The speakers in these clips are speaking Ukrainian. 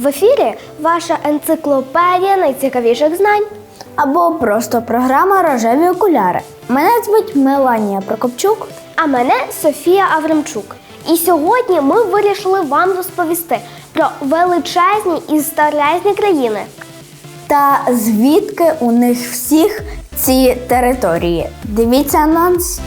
В ефірі ваша енциклопедія найцікавіших знань. Або просто програма Рожеві окуляри. Мене звуть Меланія Прокопчук. А мене Софія Аврамчук. І сьогодні ми вирішили вам розповісти про величезні і старезні країни. Та звідки у них всіх ці території? Дивіться анонс.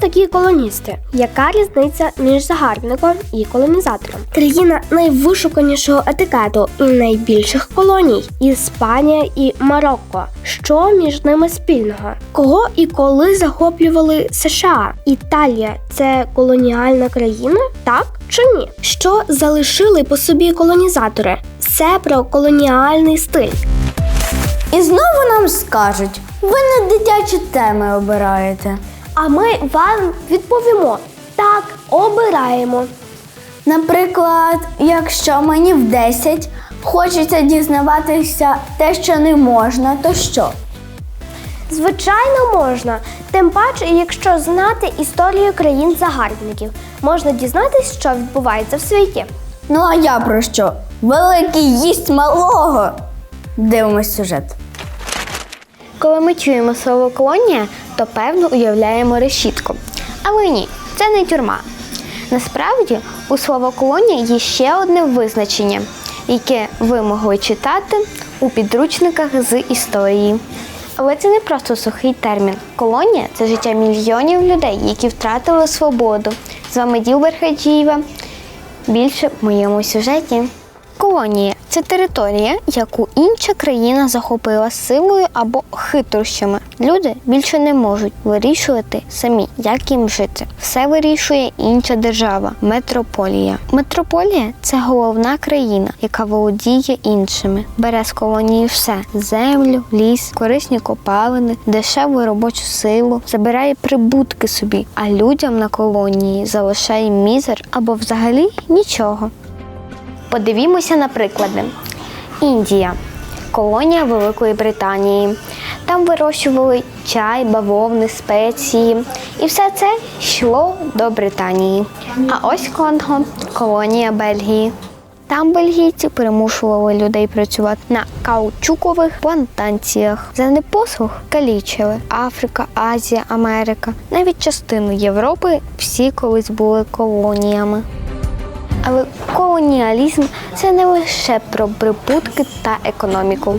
Такі колоністи? Яка різниця між загарбником і колонізатором? Країна найвишуканішого етикету і найбільших колоній Іспанія і Марокко. Що між ними спільного? Кого і коли захоплювали США? Італія це колоніальна країна? Так чи ні? Що залишили по собі колонізатори? Все про колоніальний стиль. І знову нам скажуть: ви не дитячі теми обираєте. А ми вам відповімо: так, обираємо. Наприклад, якщо мені в 10 хочеться дізнаватися те, що не можна, то що? Звичайно, можна. Тим паче, якщо знати історію країн-загарбників, можна дізнатися, що відбувається в світі. Ну а я про що? Великий їсть малого. Дивимось сюжет. Коли ми чуємо слово колонія, то певно уявляємо решітку. Але ні, це не тюрма. Насправді, у слова колонія є ще одне визначення, яке ви могли читати у підручниках з історії. Але це не просто сухий термін. Колонія це життя мільйонів людей, які втратили свободу. З вами Ділбер Хаджієва. Більше в моєму сюжеті. Колонія це територія, яку інша країна захопила силою або хитрощами. Люди більше не можуть вирішувати самі, як їм жити. Все вирішує інша держава метрополія. Метрополія це головна країна, яка володіє іншими. Бере з колонії все: землю, ліс, корисні копалини, дешеву робочу силу, забирає прибутки собі, а людям на колонії залишає мізер або взагалі нічого. Подивімося на приклади. Індія колонія Великої Британії. Там вирощували чай, бавовни, спеції. І все це йшло до Британії. А ось Конго колонія Бельгії. Там бельгійці примушували людей працювати на каучукових плантаціях. За непослух калічили Африка, Азія, Америка. Навіть частину Європи всі колись були колоніями. Але колоніалізм це не лише про прибутки та економіку.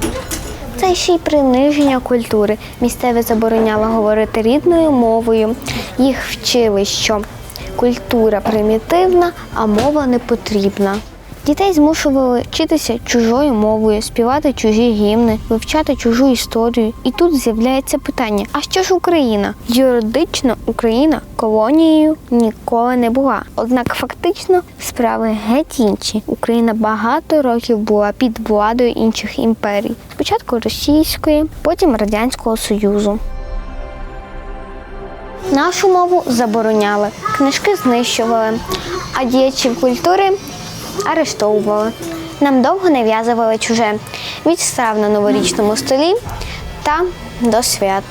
Це ще й приниження культури. Місцеві забороняли говорити рідною мовою. Їх вчили, що культура примітивна, а мова не потрібна. Дітей змушували вчитися чужою мовою, співати чужі гімни, вивчати чужу історію. І тут з'являється питання: а що ж Україна? Юридично Україна колонією ніколи не була. Однак фактично справи геть інші. Україна багато років була під владою інших імперій. Спочатку російської, потім радянського союзу. Нашу мову забороняли, книжки знищували, а діячів культури арештовували. Нам довго нав'язували чуже від страв на новорічному столі та до свят.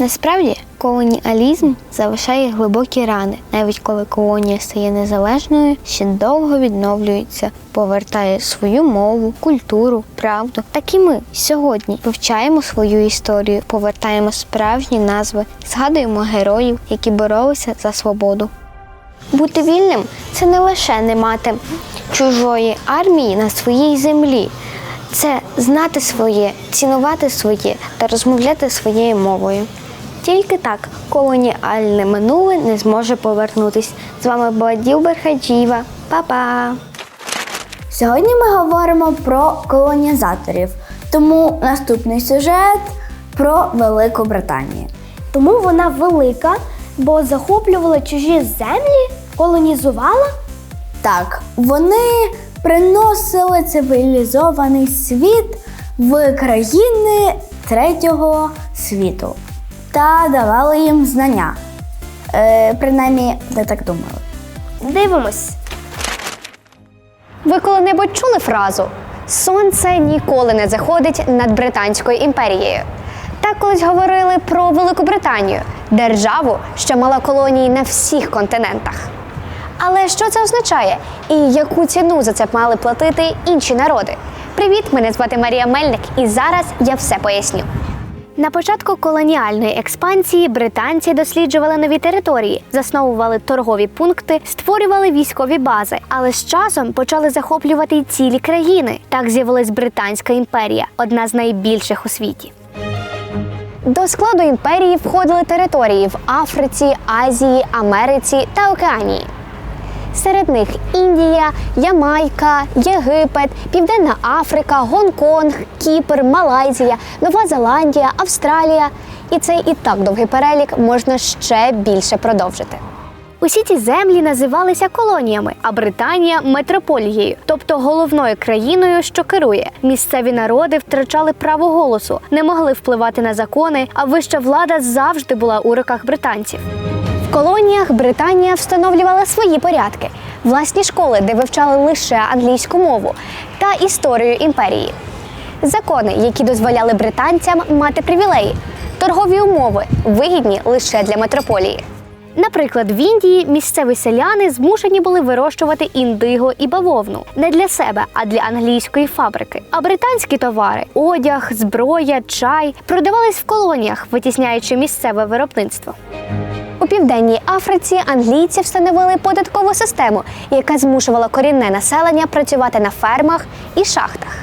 Насправді, колоніалізм залишає глибокі рани, навіть коли колонія стає незалежною, ще довго відновлюється, повертає свою мову, культуру, правду. Так і ми сьогодні вивчаємо свою історію, повертаємо справжні назви, згадуємо героїв, які боролися за свободу. Бути вільним це не лише не мати чужої армії на своїй землі. Це знати своє, цінувати своє та розмовляти своєю мовою. Тільки так колоніальне минуле не зможе повернутись. З вами була Ділбер Хаджієва. Па-па! Сьогодні ми говоримо про колонізаторів, тому наступний сюжет про Велику Британію. Тому вона велика, бо захоплювала чужі землі, колонізувала. Так, вони приносили цивілізований світ в країни третього світу та давали їм знання. Е, принаймні, де так думали. Дивимось. Ви коли-небудь чули фразу Сонце ніколи не заходить над Британською імперією. Так колись говорили про Велику Британію, державу, що мала колонії на всіх континентах. Але що це означає? І яку ціну за це мали платити інші народи? Привіт, мене звати Марія Мельник, і зараз я все поясню. На початку колоніальної експансії британці досліджували нові території, засновували торгові пункти, створювали військові бази, але з часом почали захоплювати й цілі країни. Так з'явилась Британська імперія, одна з найбільших у світі. До складу імперії входили території в Африці, Азії, Америці та Океанії. Серед них Індія, Ямайка, Єгипет, Південна Африка, Гонконг, Кіпр, Малайзія, Нова Зеландія, Австралія. І цей і так довгий перелік можна ще більше продовжити. Усі ці землі називалися колоніями, а Британія метрополією, тобто головною країною, що керує. Місцеві народи втрачали право голосу, не могли впливати на закони, а вища влада завжди була у руках британців. В колоніях Британія встановлювала свої порядки, власні школи, де вивчали лише англійську мову та історію імперії. Закони, які дозволяли британцям мати привілеї, торгові умови, вигідні лише для метрополії. Наприклад, в Індії місцеві селяни змушені були вирощувати індиго і бавовну не для себе, а для англійської фабрики. А британські товари одяг, зброя, чай продавались в колоніях, витісняючи місцеве виробництво. У південній Африці англійці встановили податкову систему, яка змушувала корінне населення працювати на фермах і шахтах.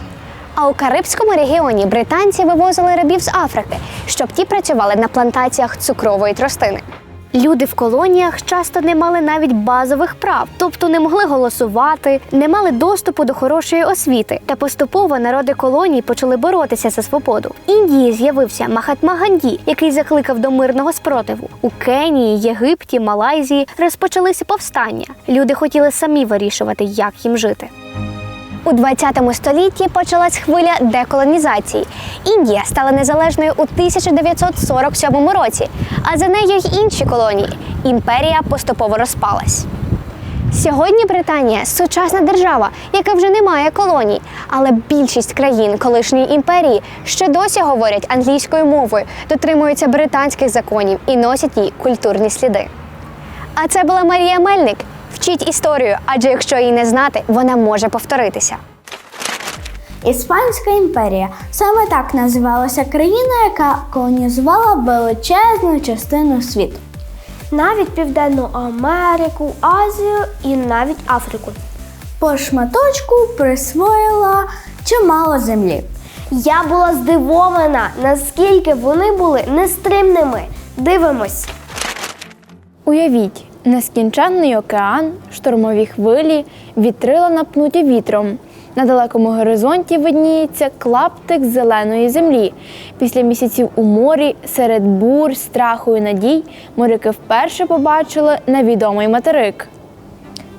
А у Карибському регіоні британці вивозили рабів з Африки, щоб ті працювали на плантаціях цукрової тростини. Люди в колоніях часто не мали навіть базових прав, тобто не могли голосувати, не мали доступу до хорошої освіти. Та поступово народи колоній почали боротися за свободу. В Індії з'явився Махатма Ганді, який закликав до мирного спротиву. У Кенії, Єгипті, Малайзії розпочалися повстання. Люди хотіли самі вирішувати, як їм жити. У 20 столітті почалась хвиля деколонізації. Індія стала незалежною у 1947 році, а за нею й інші колонії. Імперія поступово розпалась. Сьогодні Британія сучасна держава, яка вже не має колоній, але більшість країн колишньої імперії ще досі говорять англійською мовою, дотримуються британських законів і носять їй культурні сліди. А це була Марія Мельник. Вчіть історію, адже якщо її не знати, вона може повторитися. Іспанська імперія саме так називалася країна, яка колонізувала величезну частину світу. Навіть Південну Америку, Азію і навіть Африку. По шматочку присвоїла чимало землі. Я була здивована, наскільки вони були нестримними. Дивимось. Уявіть, нескінченний океан, штормові хвилі, вітрила напнуті вітром. На далекому горизонті видніється клаптик зеленої землі. Після місяців у морі, серед бур, страху і надій, моряки вперше побачили невідомий материк.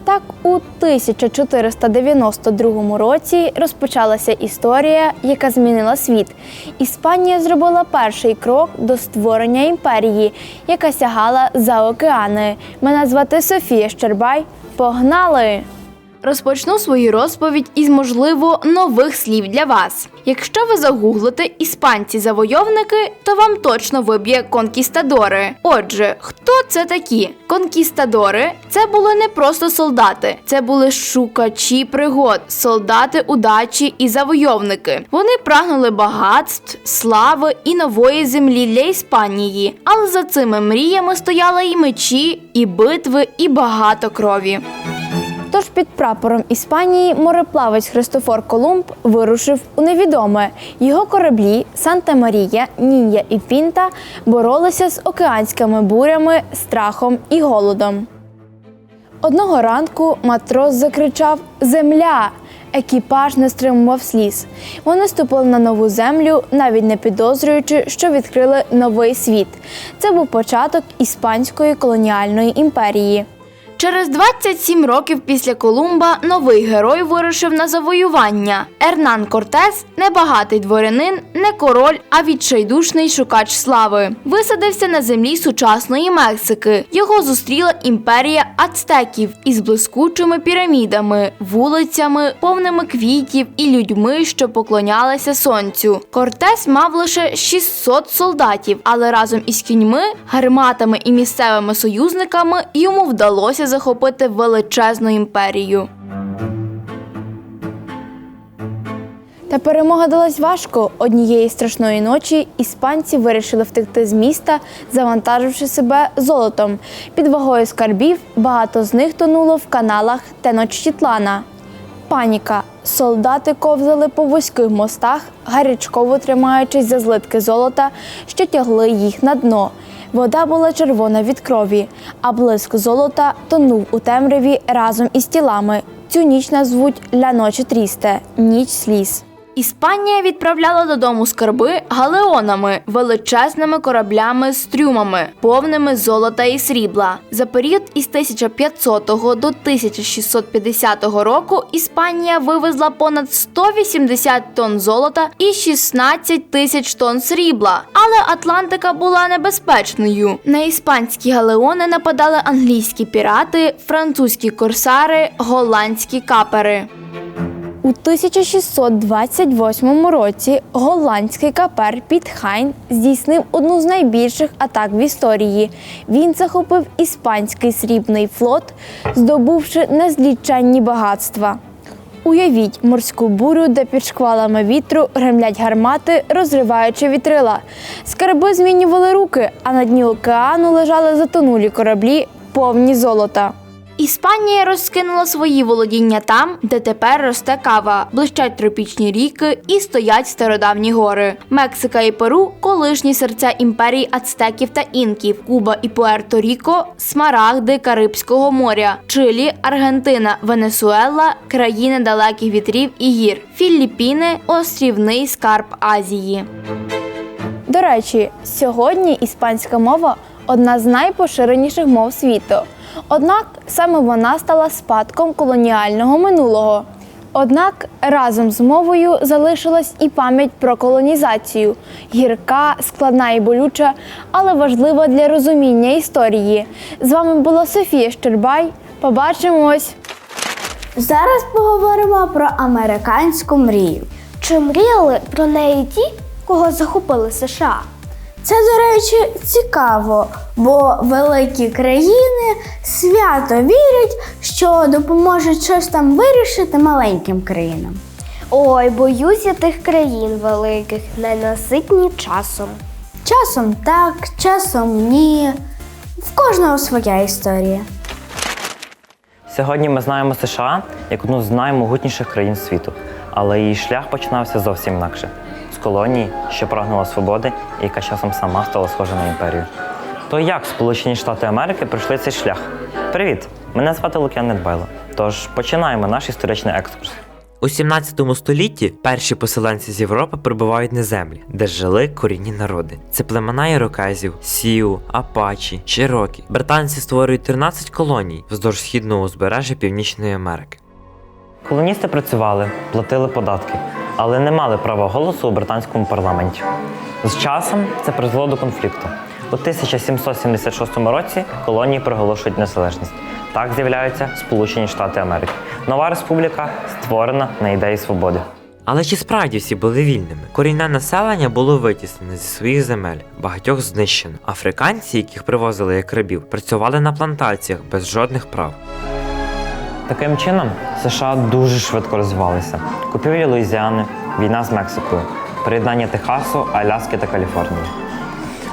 Так, у 1492 році розпочалася історія, яка змінила світ. Іспанія зробила перший крок до створення імперії, яка сягала за океани. Мене звати Софія Щербай. Погнали! Розпочну свою розповідь із, можливо, нових слів для вас. Якщо ви загуглите іспанці-завойовники, то вам точно виб'є конкістадори. Отже, хто це такі? Конкістадори це були не просто солдати, це були шукачі пригод, солдати удачі і завойовники. Вони прагнули багатств, слави і нової землі для Іспанії. Але за цими мріями стояли і мечі, і битви, і багато крові. Тож під прапором Іспанії мореплавець Христофор Колумб вирушив у невідоме. Його кораблі Санта Марія, Нінья і Пінта боролися з океанськими бурями, страхом і голодом. Одного ранку матрос закричав Земля! Екіпаж не стримував сліз. Вони ступили на нову землю, навіть не підозрюючи, що відкрили новий світ. Це був початок іспанської колоніальної імперії. Через 27 років після Колумба новий герой вирушив на завоювання. Ернан Кортес небагатий дворянин, не король, а відчайдушний шукач слави. Висадився на землі сучасної Мексики. Його зустріла імперія ацтеків із блискучими пірамідами, вулицями, повними квітів і людьми, що поклонялися сонцю. Кортес мав лише 600 солдатів, але разом із кіньми, гарматами і місцевими союзниками йому вдалося захопити величезну імперію. Та перемога далась важко. Однієї страшної ночі іспанці вирішили втекти з міста, завантаживши себе золотом. Під вагою скарбів багато з них тонуло в каналах Теночтітлана. Паніка. Солдати ковзали по вузьких мостах, гарячково тримаючись за злитки золота, що тягли їх на дно. Вода була червона від крові, а блиск золота тонув у темряві разом із тілами. Цю ніч назвуть Ля Ночі Трісте ніч сліз. Іспанія відправляла додому скарби галеонами, величезними кораблями з трюмами, повними золота і срібла. За період із 1500 до 1650 року Іспанія вивезла понад 180 тонн золота і 16 тисяч тонн срібла. Але Атлантика була небезпечною. На іспанські галеони нападали англійські пірати, французькі корсари, голландські капери. У 1628 році голландський капер Пітхайн здійснив одну з найбільших атак в історії. Він захопив іспанський срібний флот, здобувши незліченні багатства. Уявіть морську бурю, де під шквалами вітру гремлять гармати, розриваючи вітрила. Скарби змінювали руки, а на дні океану лежали затонулі кораблі, повні золота. Іспанія розкинула свої володіння там, де тепер росте кава, блищать тропічні ріки і стоять стародавні гори. Мексика і Перу колишні серця імперій ацтеків та інків, Куба і Пуерто-Ріко, смарагди Карибського моря, Чилі, Аргентина, Венесуела, країни далеких вітрів і гір, Філіппіни, острівний скарб Азії. До речі, сьогодні іспанська мова одна з найпоширеніших мов світу. Однак саме вона стала спадком колоніального минулого. Однак разом з мовою залишилась і пам'ять про колонізацію гірка, складна і болюча, але важлива для розуміння історії. З вами була Софія Щербай. Побачимось! Зараз поговоримо про американську мрію. Чи мріяли про неї ті, кого захопили США? Це, до речі, цікаво, бо великі країни свято вірять, що допоможуть щось там вирішити маленьким країнам. Ой, боюся тих країн великих, ненаситні часом. Часом так, часом ні. В кожного своя історія. Сьогодні ми знаємо США як одну з наймогутніших країн світу, але її шлях починався зовсім інакше колонії, що прагнула свободи і яка часом сама стала схожа на імперію. То як Сполучені Штати Америки пройшли цей шлях? Привіт! Мене звати Лук'ян Недбайло. Тож починаємо наш історичний екскурс. У 17 столітті перші поселенці з Європи прибувають на землі, де жили корінні народи. Це племена ірокезів, сіу, апачі, чирокі. Британці створюють 13 колоній вздовж східного узбережжя Північної Америки. Колоністи працювали, платили податки, але не мали права голосу у британському парламенті. З часом це призвело до конфлікту. У 1776 році колонії проголошують незалежність. Так з'являються Сполучені Штати Америки. Нова республіка створена на ідеї свободи. Але чи справді всі були вільними? Корінне населення було витіснене зі своїх земель, багатьох знищено. Африканці, яких привозили як рабів, працювали на плантаціях без жодних прав. Таким чином, США дуже швидко розвивалися. Купівлі Луїзіани, війна з Мексикою, приєднання Техасу, Аляски та Каліфорнії.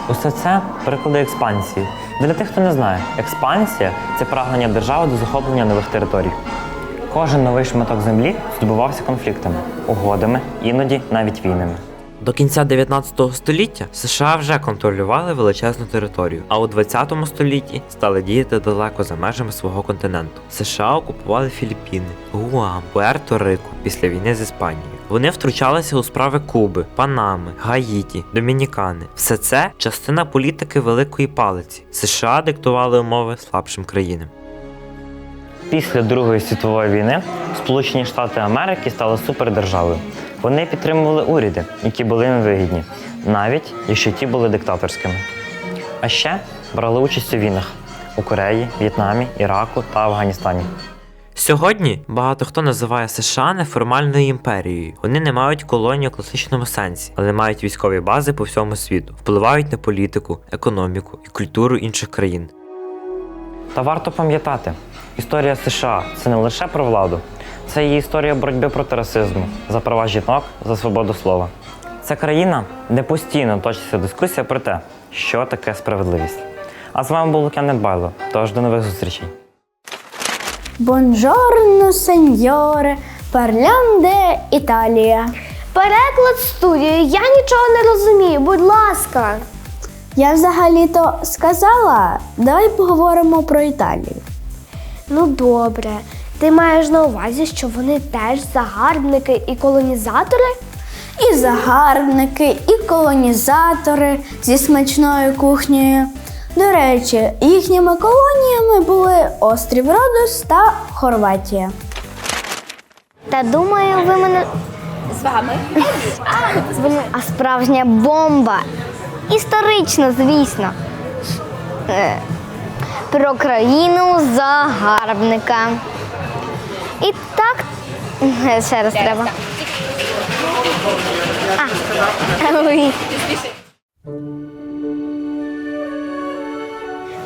Усе це приклади експансії. Для тих, хто не знає, експансія це прагнення держави до захоплення нових територій. Кожен новий шматок землі здобувався конфліктами, угодами, іноді навіть війнами. До кінця 19 століття США вже контролювали величезну територію, а у 20 столітті стали діяти далеко за межами свого континенту. США окупували Філіппіни, Гуам, Пуерто-Рико після війни з Іспанією. Вони втручалися у справи Куби, Панами, Гаїті, Домінікани. Все це частина політики Великої Палиці. США диктували умови слабшим країнам. Після Другої світової війни Сполучені Штати Америки стали супердержавою. Вони підтримували уряди, які були їм вигідні, навіть якщо ті були диктаторськими. А ще брали участь у війнах у Кореї, В'єтнамі, Іраку та Афганістані. Сьогодні багато хто називає США неформальною імперією. Вони не мають колонії у класичному сенсі, але мають військові бази по всьому світу, впливають на політику, економіку і культуру інших країн. Та варто пам'ятати, історія США це не лише про владу, це і історія боротьби проти расизму, за права жінок, за свободу слова. Це країна, де постійно точиться дискусія про те, що таке справедливість. А з вами був Лук'ян Недбайло. Тож до нових зустрічей. Бонжорно, сеньоре, parliamo де Італія. Переклад студії. Я нічого не розумію. Будь ласка. Я взагалі-то сказала, давай поговоримо про Італію. Ну добре. Ти маєш на увазі, що вони теж загарбники і колонізатори? І загарбники, і колонізатори зі смачною кухнею. До речі, їхніми колоніями були острів Родос та Хорватія. Та думаю, ви мене. З вами? А справжня бомба. Історично, звісно. Е, Про країну загарбника. І так. Ще раз треба. А.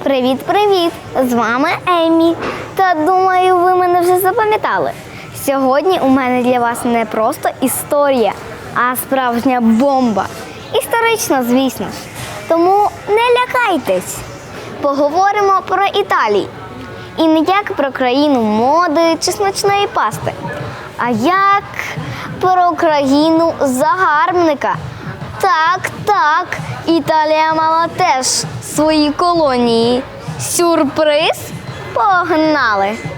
Привіт, привіт! З вами Емі. Та думаю, ви мене вже запам'ятали. Сьогодні у мене для вас не просто історія, а справжня бомба. Історична, звісно. Тому не лякайтесь. Поговоримо про Італію. І не як про країну моди чи смачної пасти, а як про країну загарбника. Так, так, Італія мала теж свої колонії. Сюрприз? Погнали!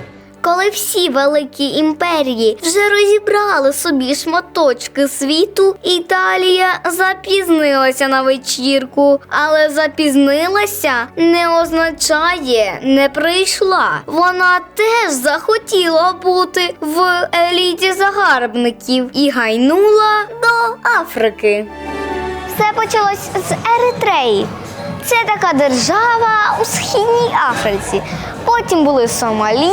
Коли всі великі імперії вже розібрали собі шматочки світу, Італія запізнилася на вечірку, але запізнилася не означає не прийшла. Вона теж захотіла бути в еліті загарбників і гайнула до Африки. Все почалось з Еритреї. Це така держава у східній Африці. Потім були Сомалі,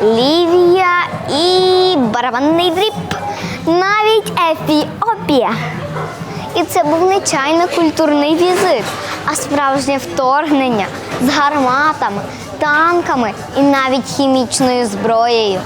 Лівія і барабанний дріб, навіть Ефіопія. І це був не чайно культурний візит, а справжнє вторгнення з гарматами, танками і навіть хімічною зброєю.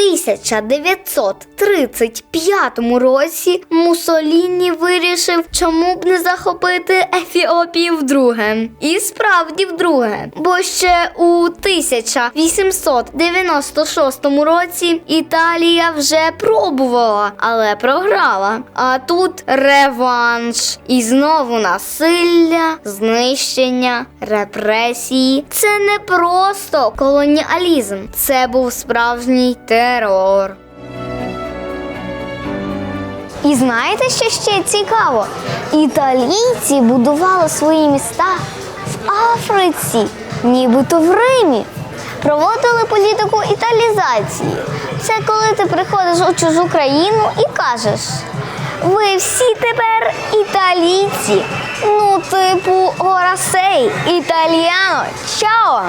У 1935 році Мусоліні вирішив, чому б не захопити Ефіопію вдруге. І справді вдруге. Бо ще у 1896 році Італія вже пробувала, але програла. А тут реванш. І знову насилля, знищення, репресії. Це не просто колоніалізм, це був справжній терор. І знаєте, що ще цікаво? Італійці будували свої міста в Африці, нібито в Римі. Проводили політику італізації. Це коли ти приходиш у чужу країну і кажеш: ви всі тепер італійці. Ну, типу, горасей, італіано, чао!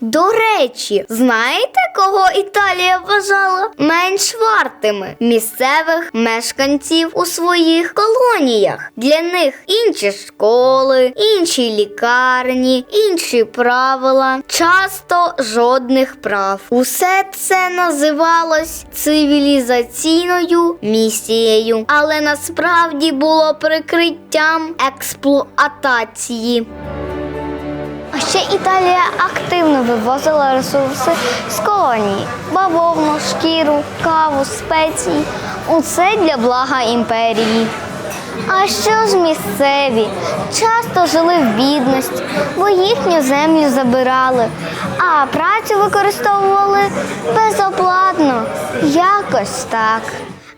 До речі, знаєте, кого Італія вважала менш вартими місцевих мешканців у своїх колоніях? Для них інші школи, інші лікарні, інші правила, часто жодних прав. Усе це називалось цивілізаційною місією, але насправді було прикриттям експлуатації. Ще Італія активно вивозила ресурси з колонії: бавовну, шкіру, каву, спеції. Усе для блага імперії. А що ж місцеві? Часто жили в бідності, бо їхню землю забирали, а працю використовували безоплатно. Якось так.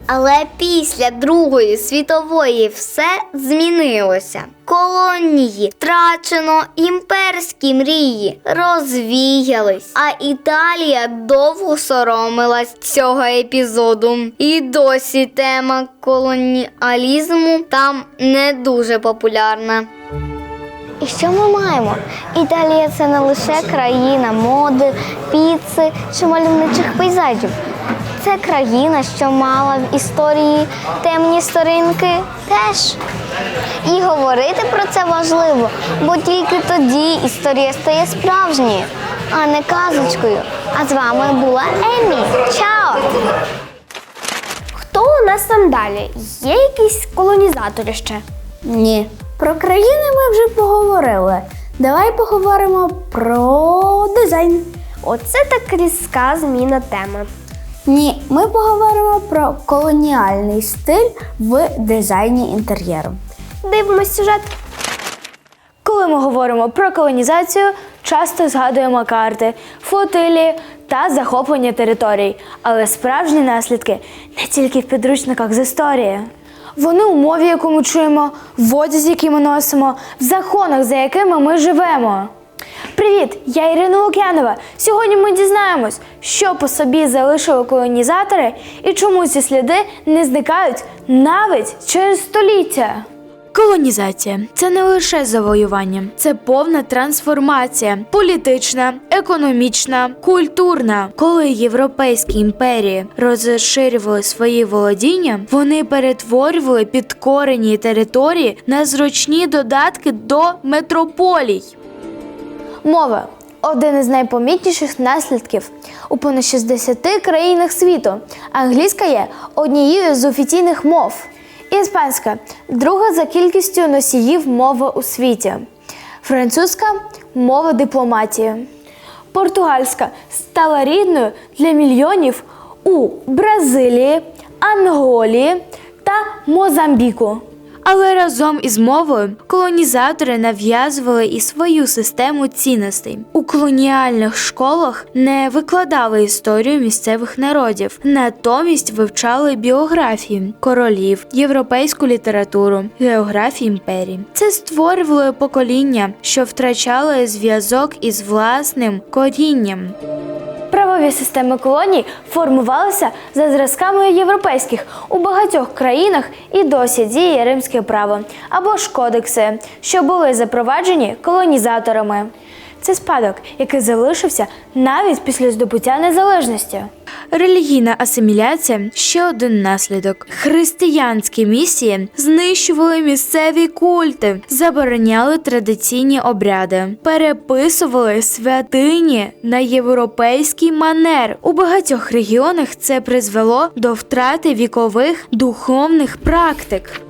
Але після Другої світової все змінилося. Колонії втрачено, імперські мрії розвіялись, а Італія довго соромилась цього епізоду. І досі тема колоніалізму там не дуже популярна. І що ми маємо? Італія це не лише країна моди, піци чи мальовничих пейзажів. це країна, що мала в історії темні сторінки, теж. І говорити про це важливо, бо тільки тоді історія стає справжньою, а не казочкою. А з вами була Еммі. Чао! Хто у нас там далі? Є якісь колонізатори ще? Ні. Про країни ми вже поговорили. Давай поговоримо про дизайн. Оце так різка зміна теми. Ні, ми поговоримо про колоніальний стиль в дизайні інтер'єру. Дивимось сюжет. Коли ми говоримо про колонізацію, часто згадуємо карти, флотилії та захоплення територій, але справжні наслідки не тільки в підручниках з історії. Вони у мові, яку ми чуємо, в одязі, який ми носимо, в законах, за якими ми живемо. Привіт, я Ірина Лук'янова. Сьогодні ми дізнаємось, що по собі залишили колонізатори і чому ці сліди не зникають навіть через століття. Колонізація це не лише завоювання, це повна трансформація політична, економічна, культурна. Коли європейські імперії розширювали свої володіння, вони перетворювали підкорені території на зручні додатки до метрополій. Мова один із найпомітніших наслідків у понад 60 країнах світу. Англійська є однією з офіційних мов. Іспанська друга за кількістю носіїв мови у світі. Французька мова дипломатії. Португальська стала рідною для мільйонів у Бразилії, Анголії та Мозамбіку. Але разом із мовою колонізатори нав'язували і свою систему цінностей. У колоніальних школах не викладали історію місцевих народів, натомість вивчали біографії королів, європейську літературу, географію імперії. Це створювало покоління, що втрачали зв'язок із власним корінням. Правові системи колоній формувалися за зразками європейських. У багатьох країнах і досі діє римське право або ж кодекси, що були запроваджені колонізаторами. Це спадок, який залишився навіть після здобуття незалежності. Релігійна асиміляція ще один наслідок. Християнські місії знищували місцеві культи, забороняли традиційні обряди, переписували святині на європейський манер. У багатьох регіонах це призвело до втрати вікових духовних практик.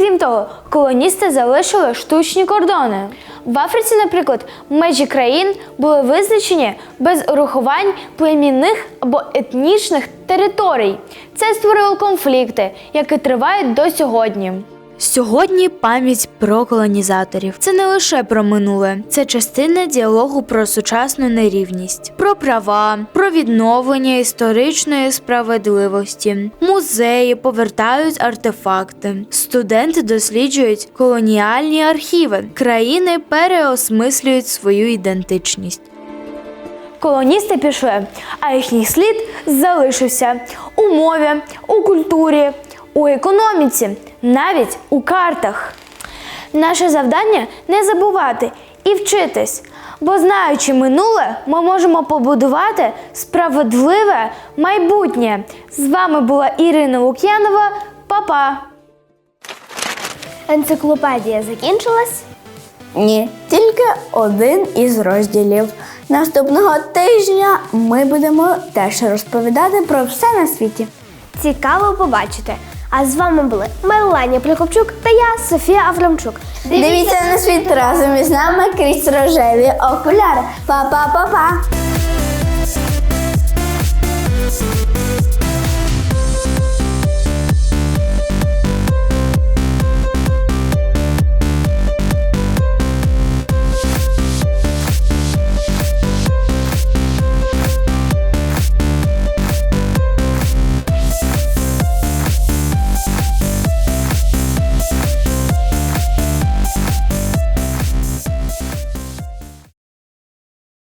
Крім того, колоністи залишили штучні кордони. В Африці, наприклад, межі країн були визначені без урахувань племінних або етнічних територій. Це створило конфлікти, які тривають до сьогодні. Сьогодні пам'ять про колонізаторів. Це не лише про минуле, це частина діалогу про сучасну нерівність, про права, про відновлення історичної справедливості. Музеї повертають артефакти. Студенти досліджують колоніальні архіви. Країни переосмислюють свою ідентичність. Колоністи пішли, а їхній слід залишився у мові, у культурі, у економіці, навіть у картах. Наше завдання не забувати і вчитись, бо знаючи минуле, ми можемо побудувати справедливе майбутнє. З вами була Ірина Лук'янова. Па-па! Енциклопедія закінчилась. Ні, тільки один із розділів. Наступного тижня ми будемо теж розповідати про все на світі. Цікаво побачити. А з вами були Меланія Прикопчук та я, Софія Аврамчук. Дивіться на світ разом із нами крізь рожеві окуляри. Па-па-па-па!